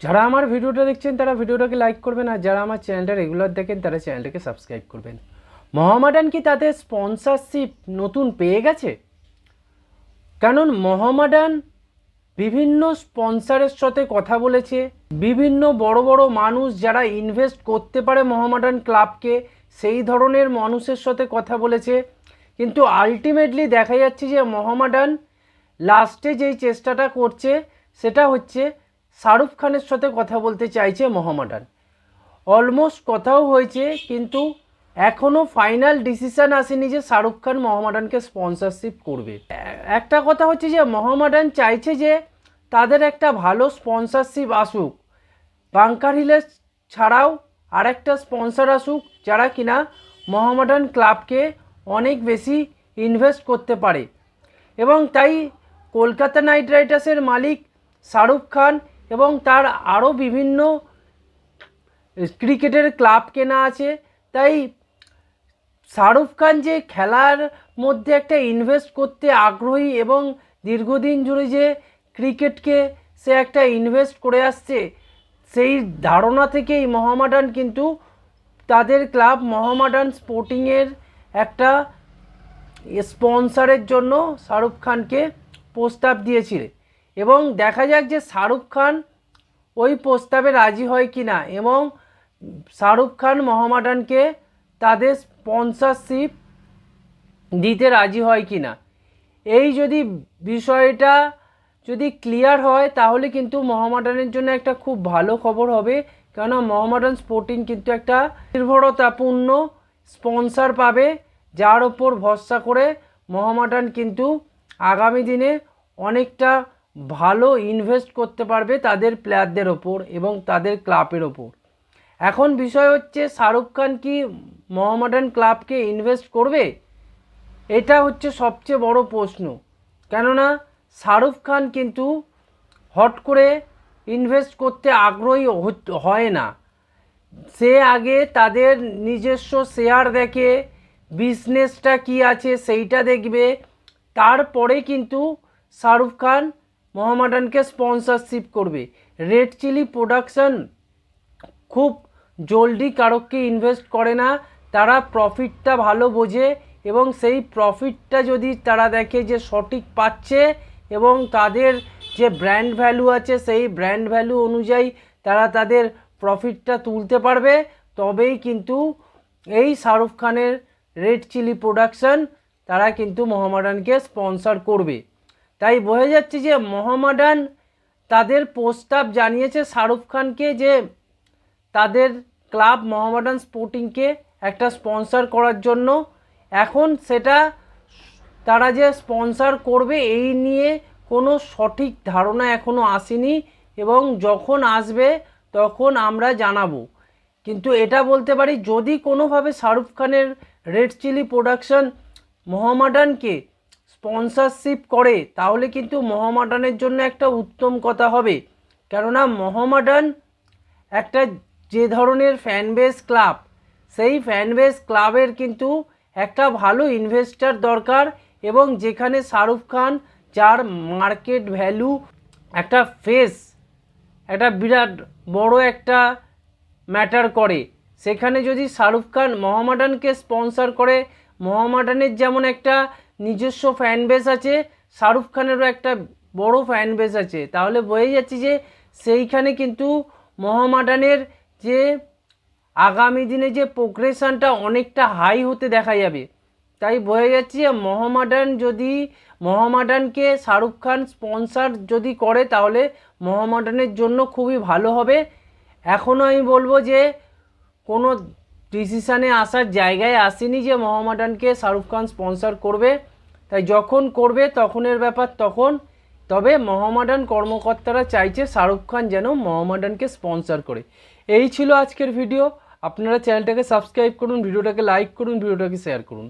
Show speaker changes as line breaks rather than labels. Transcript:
যারা আমার ভিডিওটা দেখছেন, তারা ভিডিওটাকে লাইক করবেন আর যারা আমার চ্যানেলটা রেগুলার দেখেন, তারা চ্যানেলটাকে সাবস্ক্রাইব করবেন। মহামাডান কি তাদের স্পন্সারশিপ নতুন পেয়ে গেছে? কারণ মহামাডান বিভিন্ন স্পন্সরের সাথে কথা বলেছে। বিভিন্ন বড় বড় মানুষ যারা ইনভেস্ট করতে পারে মহামাডান ক্লাবকে সেই ধরনের মানুষের সাথে কথা বলেছে। কিন্তু আলটিমেটলি দেখা যাচ্ছে যে মহামাডান লাস্টে যেই চেষ্টাটা করছে, সেটা হচ্ছে শাহরুখ খানের সাথে কথা বলতে চাইছে মহামাডান অলমোস্ট কথাও হয়েছে, কিন্তু এখনও ফাইনাল ডিসিশন আসেনি যে শাহরুখ খান মহামাডানকে স্পন্সরশিপ করবে। একটা কথা হচ্ছে যে মহামাডান চাইছে যে তাদের একটা ভালো স্পন্সরশিপ আসুক। বাংকার হিলের ছাড়াও আরেকটা স্পন্সর আসুক, যারা কিনা মহামাডান ক্লাবকে অনেক বেশি ইনভেস্ট করতে পারে। এবং তাই কলকাতা নাইট রাইডার্সের মালিক শাহরুখ খান এবং তার আরও বিভিন্ন ক্রিকেটের ক্লাব কেনা আছে। তাই শাহরুখ খান যে খেলার মধ্যে একটা ইনভেস্ট করতে আগ্রহী এবং দীর্ঘদিন জুড়ে যে ক্রিকেটকে সে একটা ইনভেস্ট করে আসছে, সেই ধারণা থেকেই মহামাডান কিন্তু তাদের ক্লাব মহামাডান স্পোর্টিংয়ের একটা স্পন্সরের জন্য শাহরুখ খানকে প্রস্তাব দিয়েছিল এবং দেখা যাক যে শাহরুখ খান ওই প্রস্তাবে রাজি হয় কি না। এবং শাহরুখ খান মহামাডানকে তাদের স্পন্সরশিপ দিতে রাজি হয় কি না। এই যদি বিষয়টা যদি ক্লিয়ার হয়, তাহলে কিন্তু মহামাডানের জন্য একটা খুব ভালো খবর হবে। কেননা মহামাডান স্পোর্টিং কিন্তু একটা নির্ভরতাপূর্ণ স্পন্সর পাবে, যার ওপর ভরসা করে মহামাডান কিন্তু আগামী দিনে অনেকটা ভালো ইনভেস্ট করতে পারবে তাদের প্লেয়ারদের ওপর এবং তাদের ক্লাবের ওপর। এখন বিষয় হচ্ছে শাহরুখ খান কি মোহামেডান ক্লাবকে ইনভেস্ট করবে? এটা হচ্ছে সবচেয়ে বড় প্রশ্ন। কেননা শাহরুখ খান কিন্তু হট করে ইনভেস্ট করতে আগ্রহী হয় না। সে আগে তাদের নিজস্ব শেয়ার দেখে বিজনেসটা কি আছে সেইটা দেখবে। তারপরে কিন্তু শাহরুখ খান মোহামেডানকে স্পন্সরশিপ করবে। রেড চিলি প্রোডাকশন খুব জলদি কারোকে ইনভেস্ট করে না, তারা প্রফিটটা ভালো বোঝে এবং সেই প্রফিটটা যদি তারা দেখে যে সঠিক পাচ্ছে এবং তাদের যে ব্র্যান্ড ভ্যালু আছে, সেই ব্র্যান্ড ভ্যালু অনুযায়ী তারা তাদের প্রফিটটা তুলতে পারবে, তবেই কিন্তু এই শাহরুখ খানের রেড চিলি প্রোডাকশন তারা কিন্তু মোহামেডানকে স্পন্সর করবে। তাই বোঝা যাচ্ছে যে মোহামেডান তাদের প্রস্তাব জানিয়েছে শাহরুখ খানকে যে তাদের ক্লাব মোহামেডান স্পোর্টিংকে একটা স্পন্সর করার জন্য। এখন সেটা তারা যে স্পন্সর করবে এই নিয়ে কোনো সঠিক ধারণা এখনও আসেনি এবং যখন আসবে তখন আমরা জানাব। কিন্তু এটা বলতে পারি, যদি কোনোভাবে শাহরুখ খানের রেড চিলি প্রোডাকশন মোহামেডানকে স্পন্সরশিপ করে, তাহলে কিন্তু মহামাডানের জন্য একটা উত্তম কথা হবে। কেননা মহামাডান একটা যে ধরনের ফ্যানবেস ক্লাব সেই ফ্যানবেস ক্লাবের কিন্তু একটা ভালো ইনভেস্টার দরকার এবং যেখানে শাহরুখ খান, যার মার্কেট ভ্যালু একটা ফেস একটা বিরাট বড় একটা ম্যাটার করে। সেখানে যদি শাহরুখ খান মহামাডানকে স্পন্সর করে, মহামাডানের যেমন একটা নিজস্ব ফ্যান বেস আছে, শাহরুখ খানেরও একটা বড় ফ্যান বেস আছে। তাহলে বোঝা যাচ্ছে যে সেইখানে কিন্তু মোহামেডানের যে আগামী দিনে যে প্রোগ্রেশনটা অনেকটা হাই হতে দেখা যাবে। তাই বোঝা যাচ্ছে যে মোহামেডান যদি মোহামেডানকে শাহরুখ খান স্পন্সার যদি করে, তাহলে মোহামেডানের জন্য খুবই ভালো হবে। এখনও আমি বলব যে কোনো ডিসিশানে আসার জায়গায় আসেনি যে মোহামেডানকে শাহরুখ খান স্পন্সার করবে। তাই যখন করবে তখনের ব্যাপার তখন। তবে মহামডান কর্মকর্তারা চাইছে শাহরুখ খান যেন মহামাডানকে স্পন্সর করে। এই ছিল আজকের ভিডিও। আপনারা চ্যানেলটাকে সাবস্ক্রাইব করুন, ভিডিওটাকে লাইক করুন, ভিডিওটাকে শেয়ার করুন।